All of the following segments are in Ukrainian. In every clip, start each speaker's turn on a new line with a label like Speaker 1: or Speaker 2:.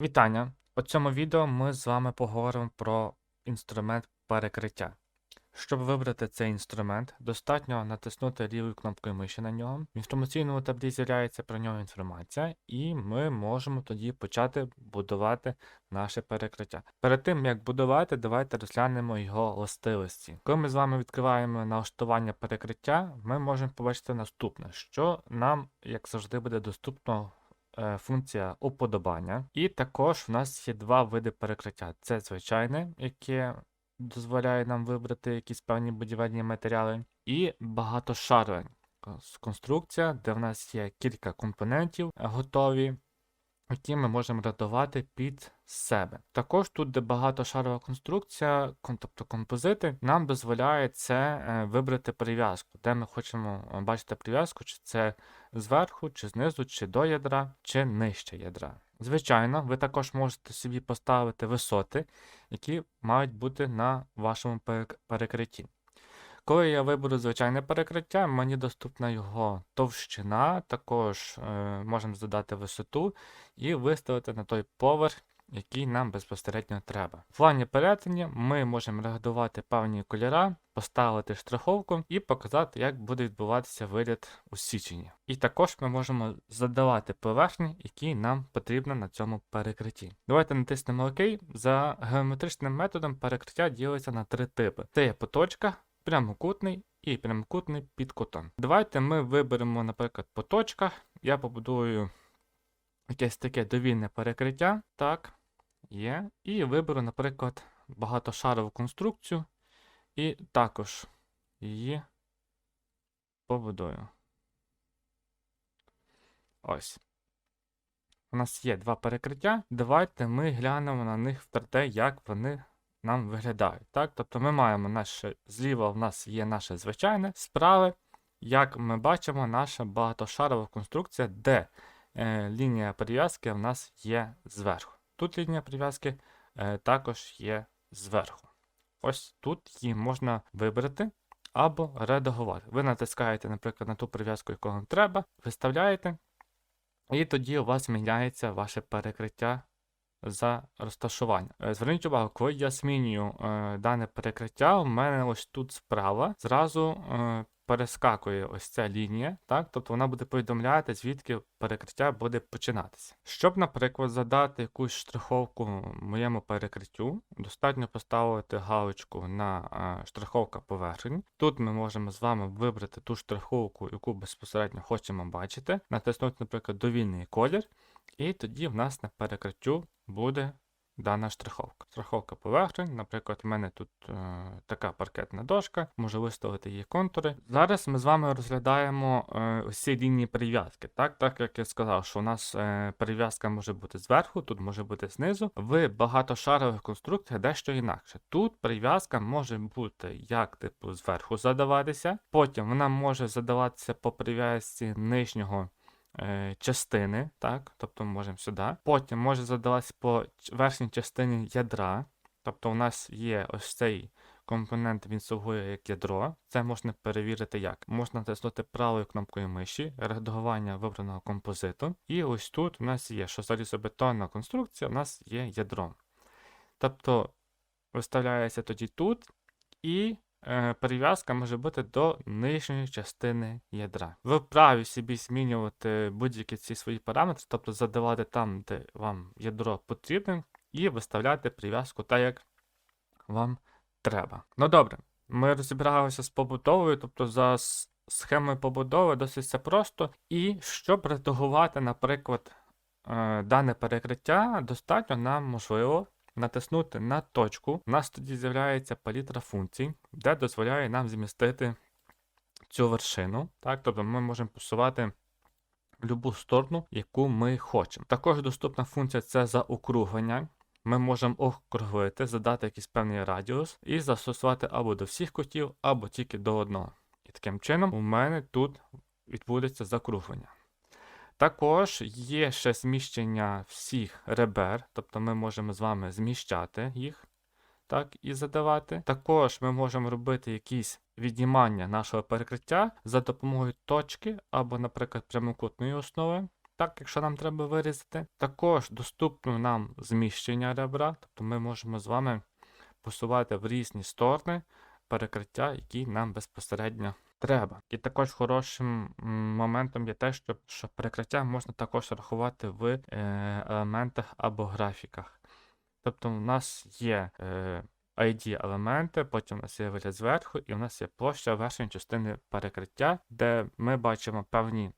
Speaker 1: Вітання! У цьому відео ми з вами поговоримо про інструмент перекриття. Щоб вибрати цей інструмент, достатньо натиснути лівою кнопкою миші на нього. В інформаційному таблі з'являється про нього інформація, і ми можемо тоді почати будувати наше перекриття. Перед тим як будувати, давайте розглянемо його властивості. Коли ми з вами відкриваємо налаштування перекриття, ми можемо побачити наступне, що нам, як завжди, буде доступно функція уподобання. І також в нас є два види перекриття: це звичайне, яке дозволяє нам вибрати якісь певні будівельні матеріали, і багатошарове конструкція, де в нас є кілька компонентів е, готові. Які ми можемо рядувати під себе. Також тут, де багатошарова конструкція, тобто композити, нам дозволяє це е, вибрати прив'язку, де ми хочемо е, бачити прив'язку, чи це зверху, чи знизу, чи до ядра, чи нижче ядра. Звичайно, ви також можете собі поставити висоти, які мають бути на вашому перекритті. Коли я виберу звичайне перекриття, мені доступна його товщина, також е, можемо задати висоту і виставити на той поверх, який нам безпосередньо треба. В плані перетинів ми можемо регулювати певні кольори, поставити штриховку і показати, як буде відбуватися виліт у січені. І також ми можемо задавати поверхні, які нам потрібно на цьому перекритті. Давайте натиснемо ОК. За геометричним методом перекриття ділиться на три типи: це є поточка, прямокутний і прямокутний під кутом. Давайте ми виберемо, наприклад, по точках. Я побудую якесь таке довільне перекриття. Так, є. І виберу, наприклад, багатошарову конструкцію. І також її побудую. Ось. У нас є два перекриття. Давайте ми глянемо на них в те, як вони нам виглядають. Так? Тобто ми маємо наше зліва в нас є наше звичайне, справа, як ми бачимо, наша багатошарова конструкція, де е, лінія прив'язки в нас є зверху. Тут лінія прив'язки е, також є зверху. Ось тут її можна вибрати або редагувати. Ви натискаєте, наприклад, на ту прив'язку, яку вам треба, виставляєте, і тоді у вас міняється ваше перекриття за розташування. Е, Зверніть увагу, коли я змінюю е, дане перекриття, у мене ось тут справа зразу е, перескакує ось ця лінія, так? тобто вона буде повідомляти, звідки перекриття буде починатися. Щоб, наприклад, задати якусь штриховку моєму перекриттю, достатньо поставити галочку на штриховка поверхні. Тут ми можемо з вами вибрати ту штриховку, яку безпосередньо хочемо бачити, натиснути, наприклад, довільний колір. І тоді в нас на перекриттю буде дана штриховка. Штриховка поверхень, наприклад, в мене тут е, така паркетна дошка, можу виставити її контури. Зараз ми з вами розглядаємо е, ось лінії прив'язки. Так, так як я сказав, що у нас е, прив'язка може бути зверху, тут може бути знизу. В багатошарових конструкціях дещо інакше. Тут прив'язка може бути як типу зверху задаватися, потім вона може задаватися по прив'язці нижнього е, частини, так, тобто ми можемо сюди. Потім може задаватися по верхній частині ядра. Тобто у нас є ось цей компонент, він слугує як ядро. Це можна перевірити як. Можна натиснути правою кнопкою миші, редагування вибраного композиту. І ось тут у нас є, що залізобетонна конструкція, у нас є ядром. Тобто виставляється тоді тут, і е, прив'язка може бути до нижньої частини ядра. Ви вправі собі змінювати будь-які ці свої параметри, тобто задавати там, де вам ядро потрібне, і виставляти прив'язку так, як вам треба. Ну добре, ми розібралися з побудовою, тобто за схемою побудови досить все просто. І щоб редагувати, наприклад, е, дане перекриття, достатньо нам можливо натиснути на точку. У нас тоді з'являється палітра функцій, де дозволяє нам змістити цю вершину. Так? Тобто ми можемо посувати будь-яку сторону, яку ми хочемо. Також доступна функція це заокруглення. Ми можемо округлити, задати якийсь певний радіус і застосувати або до всіх кутів, або тільки до одного. І таким чином у мене тут відбудеться закруглення. Також є ще зміщення всіх ребер, тобто ми можемо з вами зміщати їх так, і задавати. Також ми можемо робити якісь віднімання нашого перекриття за допомогою точки або, наприклад, прямокутної основи. так, якщо нам треба вирізати. Також доступно нам зміщення ребра, тобто ми можемо з вами посувати в різні сторони перекриття, які нам безпосередньо треба. І також хорошим моментом є те, що, що перекриття можна також рахувати в е, елементах або графіках. Тобто у нас є е, ID елементи, потім у нас є вигляд зверху, і у нас є площа верхньої частини перекриття, де ми бачимо певні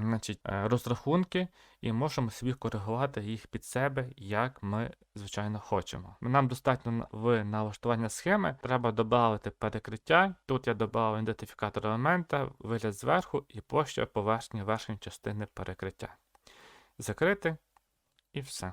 Speaker 1: значить, е, розрахунки і можемо собі коригувати їх під себе, як ми, звичайно, хочемо. Нам достатньо в налаштування схеми треба додати перекриття. Тут я додав ідентифікатор елемента, вигляд зверху і площа поверхні верхньої частини перекриття. Закрити і все.